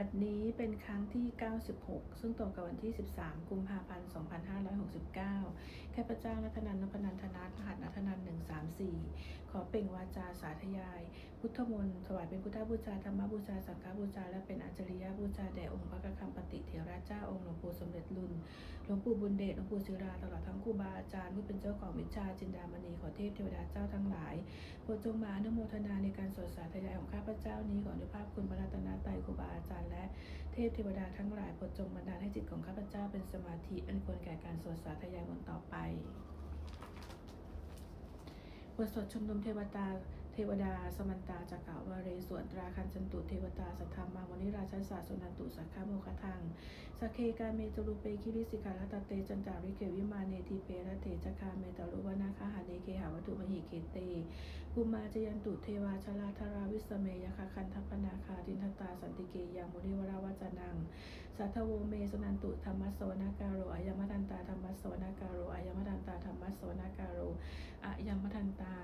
บัดนี้เป็นครั้งที่ 96 ซึ่งตรงกับวันที่ 13 กุมภาพันธ์ 2569 ข้าพเจ้านัทนันนพนันทนัทรหัสนัทนัน134 ขอเปล่งวาจาสาธยาย พุทธมนต์ถวายเป็นพุทธบูชาธรรมบูชา สังฆบูชา และเป็นอัจฉริยบูชาแด่องค์พระกคัมปติเถระเจ้าองค์หลวงปู่สมเด็จรุ่นหลวงปู่บุญเดชหลวงปู่ศิราตลอดทั้งครูบาอาจารย์ผู้เป็นเจ้าของวิชาจินดามณีขอเทพเทวดาเจ้าทั้งหลายโปรดจงมาอนุโมทนาในการสวดสาธยาย ข้าพเจ้านี้ขออนุภาพคุณพระรัตนตรัยครูบาอาจารย์และเทพเทวดาทั้งหลายโปรดจงบันดาลให้จิตของข้าพเจ้าเป็นสมาธิอันควรแก่การสวดสาธยายมนต์ต่อไปบทสวดชุมนุมเทวดา ทวดาสมันตาจักกาวาเรสวนตราคันจันตุเทวตาสัทธามาวนิราชสาสนันตุสักขาโมคทังสกเคกาเมตุรุเปคิริสิกาลตเตจันจาริเกวิมาเนทีเปรเตจคาเมตรุวนาคาหาเนเคหาวัตุมหิเคเตภูมาจยันตุเทวาชลาธราวิสเมยคาคันทัพนาคาดินทตาสันติเกยังมุนิวราวจนังสัทโวเมสนันตุธรรมสวนาการโรอายมทันตาธรรมสวนาการโรอายมทันตาธรรมสวนาการโรอายมทันตา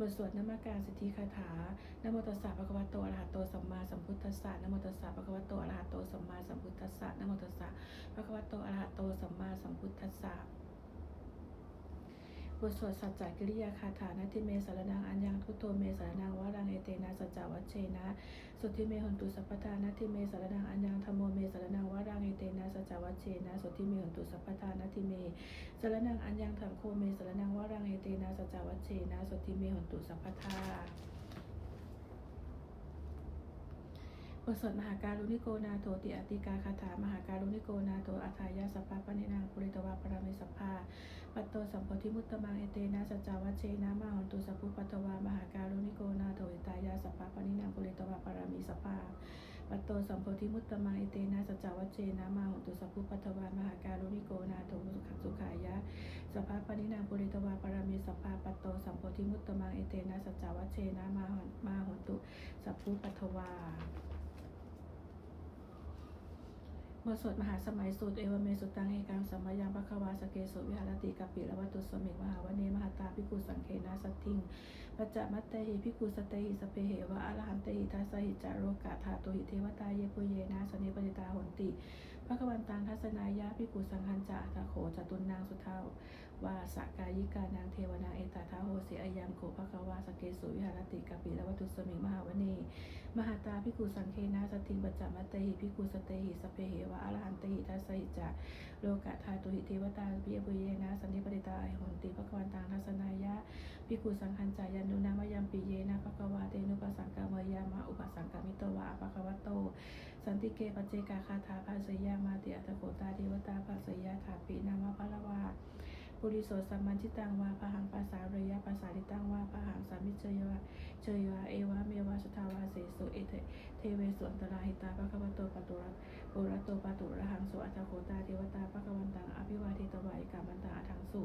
บทสวดนมัการสิทธิคาถานโมตัสสะภะคะวะโตอะระหะโตสัมมาสัมพุทธัสสะนโมตัสสะภะคะวะโตอะระหะโตสัมมาสัมพุทธัสสะนโมตัสสะภะคะวะโตอะระหะโตสัมมาสัมพุทธัสสะ บทสวดสัจจกิริยาคาถานาทิเมสารนังอัญญังพุทโธเมสารนังวารังเอเตนะสัจจวัชเชนะ สุทิเมหนตุสัพพทานาทิเมสารนังอัญญังธรรมโมเมสารนังวารังเอเตนะสัจจวัชเชนะ สุทิเมหนตุสัพพทานาทิเมสารนังอัญญังถังโคเมสารนังวารังเอเตนะสัจจวัชเชนะ สุทิเมหนตุสัพพทาบทสวดมหาการุณิโกนาโทติอติกาคาถามหาการุณิโกนาโทอัฏฐายาสัพพะปะเนนางปุริตวาปรามิสัพพา ปัตโตสัมโพธิมุตตมังเอเตนะสัจจวัชเชนะมาหันตุสัพพุปัตวามหาการุณิโกนาโทอิตายาสัพพะปะเนนางปุริตวาปารามิสัพพาปัตโตสัมโพธิมุตตมังเอเตนะสัจจวัชเชนะมาหันตุสัพพุปัตวามหาการุณิโกนาโทสุขสุขายะสัพพะปะเนนางปุริตวาปารามิสัพพาปัตโตสัมโพธิมุตตมังเอเตนะสัจจวัชเชนะมาหันมาหันตุสัพพุปัตตวา บทสวดมหาสมัยสูตรเอวเมสุตังเอกังสัมมายังปะคะวาสเกสุวิหารติกัปปิละวัตุสมิงมหาวเนมหาตาภิกขุสังเคนะสัตทิงปัจจะมัตเตหิภิกขุสเตหิสเพเหวะอรหันเตหิทัสสหิจาโรกาธาตุหิเทวตาเยปุเยนะสนิปติตาหนติพระกวันตังทัศนายะภิกขุสังคันจะตะโขจตุนนางสุทาววาสกายิกานางเทวนาเอตาทาโห เสอายังโขภควาสเกสุวิหารติกัปปิละวัตุสมิงมหาวเนมหาตาภิกขุสังเคนะสติปัจจามัตเตหิภิกขุสเตหิสเพเหวะอรหันเตหิทัสสหิจะโลกะธาตุหิเทวตาปิยปุเยนะสันนิปติตาไอหนติภควันตังทัศนายะภิกขุสังคัญจายันุนามยัมปิเยนะภควาเตนุปสังกามยามะอุปสังกามิโตวะภควโต สันติเกปเจกาคาถาภาสยามาติอัตโขตาเทวตาภาสยาถาปีนามะพะละวา ปุริโสสัมมันชิตังวาพหังภาษาเรยะภาษาลิตังวาพหังสามิเจยวะเจยวะเอวะเมวะสุทาวาเสสุเอเทเทเวสุอันตราหิตาปะคะวะโตปะตุระปุระโตปะตุระหังสุอัตโคตาเทวตาปะคะวันตังอภิวาเทตวายกามันตาทังสุ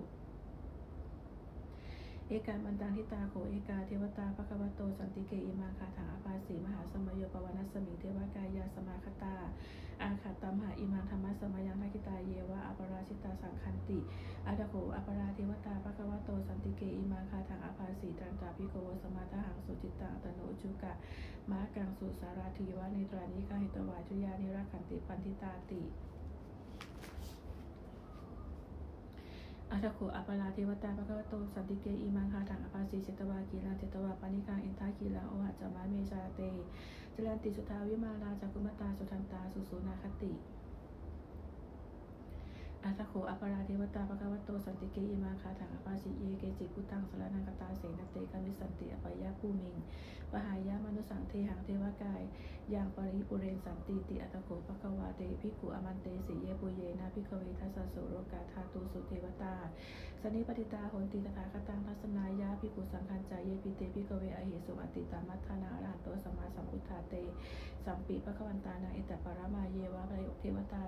เอกามันตังทิตาโขเอกาเทวตาภะคะวโตสันติเกอิมังคาถังอปาสีมหาสมโยปวนัสสมิงเทวกายาสมาคตา อาขัตตัมหาอิมังธรรมะสมยังทักิตาเยวะอปราชิตาสังคันติอาตโขอปราเทวตาภะคะวโตสันติเกอิมังคาถังอปาสีตันตาภิโกวสมาทหังสุจิตตังตโนจุกะมากังสุสาราธีวะในตรานิกาหิตวาจุยานิรักขันติปันทิตาติ อัตโขอัปปาราเทวตาปะกะวโตสันติเกอิมังคาถังอปาสีเจตวากีราเจตวาปานิกังอินทากีราโอหัจามะเมชาเตจรันติสุทาวิมาลาจักกุมตาสุทันตาสุสุนาคติ อัตโขอัปราเทวตาภะคะวะโตสันติเกอิมังคาถังอปาสิเยเกจิพุตังสรนังกตาเสนเตกามิสันติอปยาภูมิงปหายามนุสังเทหังเทวกายยังปริปุเรนสันติติอัตโขภะคะวาเตภิกุอมันเตสิเยปุเยนะภิกเวทัสสะโสโรกาธาตุสุเทวตาสนิปติตาโหนติตถาคตังทัศนายาภิกุสังคัญจายเยปิเตภิกเวอหิสุอติตามัทธานารหันโตสมาสัมพุทธาเตสัมปิปะคะวันตานาเอตปรมาเยวะพร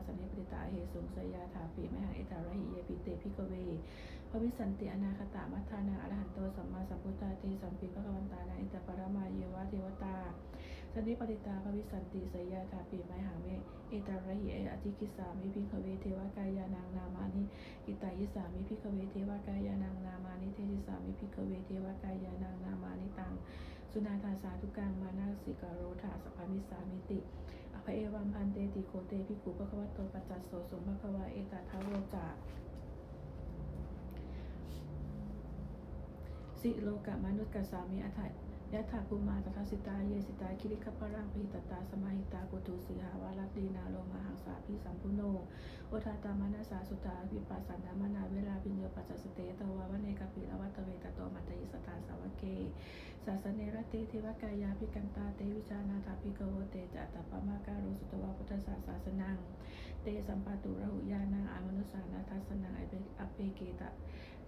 สันนิปติตาเหสุงสยาถาปีมหังเอตาระหิเยปิเตภิกเวพระวิสันติอนาคตามัทธานาอรหันโตสัมมาสัมพุทธาเตสัมปิปะคะวันตานาเอตปรมาเยวะเทวตาสันนิปติตาพระวิสันติสยาถาปีมหังเมเอตาระหิเออธิกิสามิภิกเวเทวกายานางนามานิกิตายิสามิพิกเวเทวกายานางนามานิเทศิสามิพิกเวเทวกายานางนามานิตังสุนาทาสาธุกังมานาสิกาโรธาสัพามิสามิติ พระเอวัมพันเตติโคเตพิกุปะคะวะโตปัจจัสโสสมภะคะวะเอตทาวโรจาสิโลกะมนุษย์กสามีอัฏฐ ยะถาภูมาตถาสิตาเยสิตาคิริคปะรังพิตตาสมาหิตาปุตุสีหาวารัตดีนาโลมาหังสาพิสัมพุโนโอทาตามานาสาสุตาวิปัสสันนามนาเวลาปิญโยปัสสเตตวาวเนกปิละวัตเวตโตมัตติสตาสาวเกสาสเนรติเทวกายาภิกันตาเตวิชานาถาภิกโวเตจัตตปมาการุสุตวาพุทธศาสาสนังเตสัมปาตุระหุยานังอามนุสานาทัสนังอเปอเปเกตะ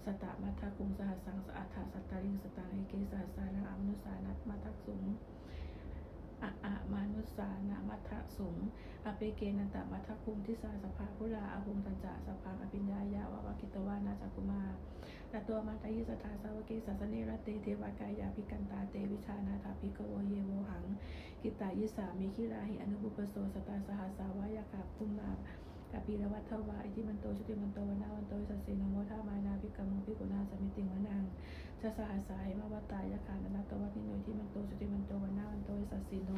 สตะมัทธคุงสหัสสังสอัฏฐสัตตาริงสตังเอเกสหัสสานังอามนุสานัตมัทธสุงอะอะมานุสานามัทธสุงอเปเกนันตมัทคุมทิสาสภาพุลาอาหุงตันจะสภาอภิญญายาวาวากิตวานาจักุมาตตัวมาตยิสทาสาวเกสัสเนรเตเทวากายาภิกันตาเตวิชานาถาภิกโวเยโวหัง กิตายิสามิคิราหิอนุบุปโสสตาสหสาวายาคาพุมากาปีรวัตถวาอิทิมันโตชุติมันโตวนาวันโตสัสเสน สหัสสายมาวัตตายาคานนาตวัติโนที่มันโตชุติมันโตวนาวันโตสัสสิโน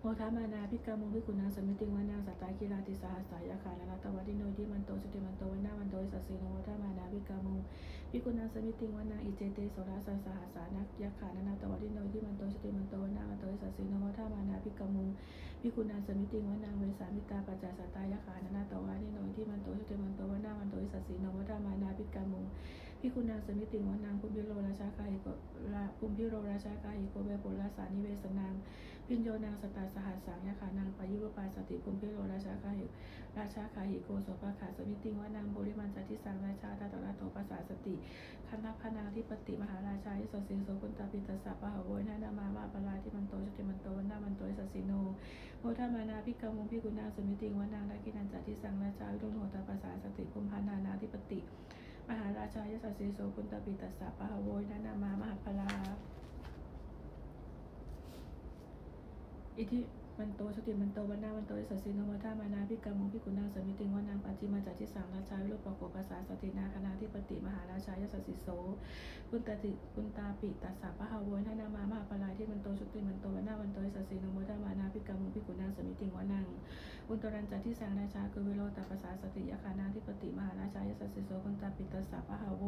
โมทามานาพิกามุงพิกุณาสมิติงวานาสัตตากิราติสหัสสายาคาลนาตวัติโนที่มันโตสุติมันโตวนาวันโตสัสสิโนโมทามาิกามุงพิกุณาสมิติงวานาอิเจเตโสราสสหัสานักยาคานาตวัติโนที่มันโตสติมันโตวนาวันโตสัสสินโมทามานาพิกามุงพิกุณาสมิติงวานาเวสามิตาปัจจาสตายาคานาตวัติโนที่มันโตสติมันโตวนาวันโตสัสสินโมทามานาพิกามุงพิกุณาสมิติงวานางภูมิพิโรราชาคาหิโกราภูมิพิโรราชาคาหิโกเวปุราสานิเวสนาง พิญโยนางสตาสหัสสังยาขานางปายุรปาสติภูมิพิโรราชาคาหิราชาคาหิโกโสภาขาสมิติงวานางบริมันจัติสังราชาตาตระโตปัสสาสติคณะพนางที่ปฏิมหาราชายิสสิโสกุนตาปิตสสะปะหะโวยนานามามาปลาที่มันโตจุติมันโตวันนามันโตสัสสิโนโมทามานาพิกามุพิกุณาสมิติงวานางนาคินันจัติสังราชาวิรุณโหตปัสสาสติภูมิพานานาธิปติมหาราชายสัสสีโสกุณตาปิตัสสะปะหะโวยนานามา มหาพลา อิทิ มันโตสติมันโตวันนาวันโตสัสสินวัฏามานาพิกามุงพิกุณาสมิติงวานางปัจจิมาจากที่สามราชาวิโรปโกภาษาสตินาคณาธิปติมหาราชายสัสสิโสกุณตติกุณตาปิตัสสะปะหะโวนานามามหาพลาที่มันโตสติมันโตวันนาวันโตสัสสินวัฏามานาพิกามุงพิกุณาสมิติงวานางอุตรันจัที่สังราชาคือวิโรตปัสสาสติยาคานาธิปติมหาราชายสัสสิโสกุณตาปิตัสสะปะหะโว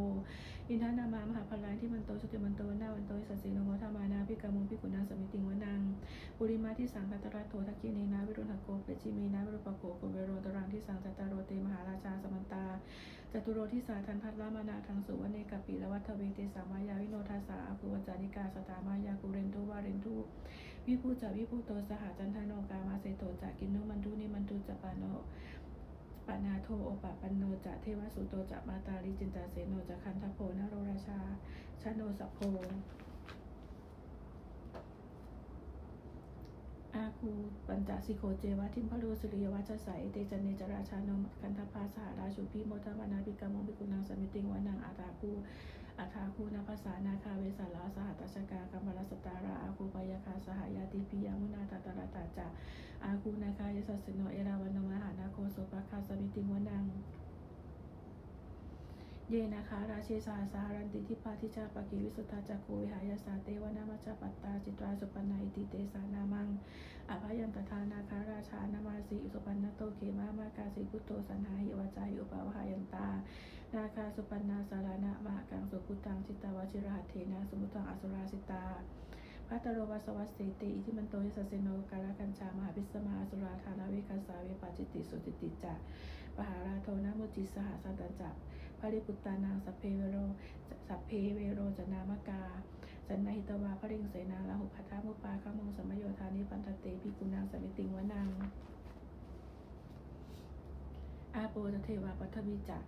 อินทานามามหาพลายที่มันโตชุติมันโตวันนาวันโตสัสสีนโมทามานาพิกามุงพิกุณาสมิติงวนังปุริมาที่สังกัตระโททักกิเนนาวิรุณโกเปจิเมนาวิรุปโกโกเวโรตรังที่สังจัตตารโรเตมหาราชาสมันตาจตุโรที่สาทันทัตลามานาทังสุวเนกปิละวัฒเวเตสามายาวิโนทาสาภุวจานิกาสตามายากุเรนทุวาเรนทุวิภูจาวิภูโตสหจันทโนกามาเสโตจากินโนมันทุนิมันทุจปานโนปานาโทโอปะปันโนจะเทวสุโตจะมาตาลิจินตาเสโนจะคันทโพนโรราชาชาโนสโพ ภูปัญจสิโคเจวะทิมพะโลสุริยวัชสัยเตจันเนจราชานนคันธพาสหราชุพิโมทวานาปิกามงปิกุนางสมิติงวานางอาตาคูอาทาคูนาภาษานาคาเวสาลาสหัตชกากัมมรสตาราอาคูปยาคาสหายาติพิยามุนาตาตาตาจาอาคูนาคายสัสสิโนเอราวันนมหานาโคโสภคาสมิติงวานาง เยนะคะ ราเชสาสารันติทิปาทิจาปกิวิสุทธาจักโควิหายาสาเตวนามาจาปัตตาจิตราสุปนนาอิติเตสานามังอภยันตทานาคาราชานามาสีสุปันนโตเขมามากาสีพุตโตสันหาหิวจายุปาวหายันตา นาคาสุปันนาสารานะมหากังสุพุตังจิตตาวชิรหัตเทนะสมุตังอสุราสิตาพัตโรวัสวัสเสติอิทิมันโตยสัสเซโนกาลกัญชามหาพิสมาอสุราธานาเวคัสาเวปาจิตติสุติติจะปหาราโทนามุจิสหสันตัญจะ ภริปุตตานาสัพเพเวโรสัพเพเวโรจนามกาจันนหิตวาพริงเสนาลาหุพัทธามุปาข้ามงสมโยธานิปันตเตพิกุณางสมิติงวนังอาโปจะเทวาปัทวิจะ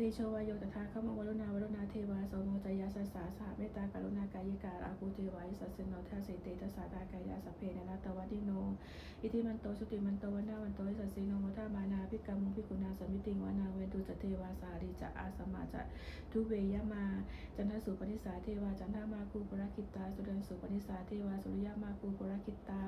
เตโชวายโยตถาขมงวรุณาวรุณาเทวาโสโมจยาสัสสาสหเมตตากรุณากายิกาอาคูเทวายสัสเสโนทัสเสเตทัสาตากายาสพเพนนาตวัดิโน อิทิมันโตสุติมันโตวันนาวันโตวิสัสสิโนโมทามานาพิกามุพิกุณาสมิติงวานาเวตุจเทวาสาริจะอาสมาจะทุเวยมา จันทสุปนิสาเทวาจันทามาคูปรคิตตาสุเรนสุปนิสาเทวาสุริยมาคูปรคิตตา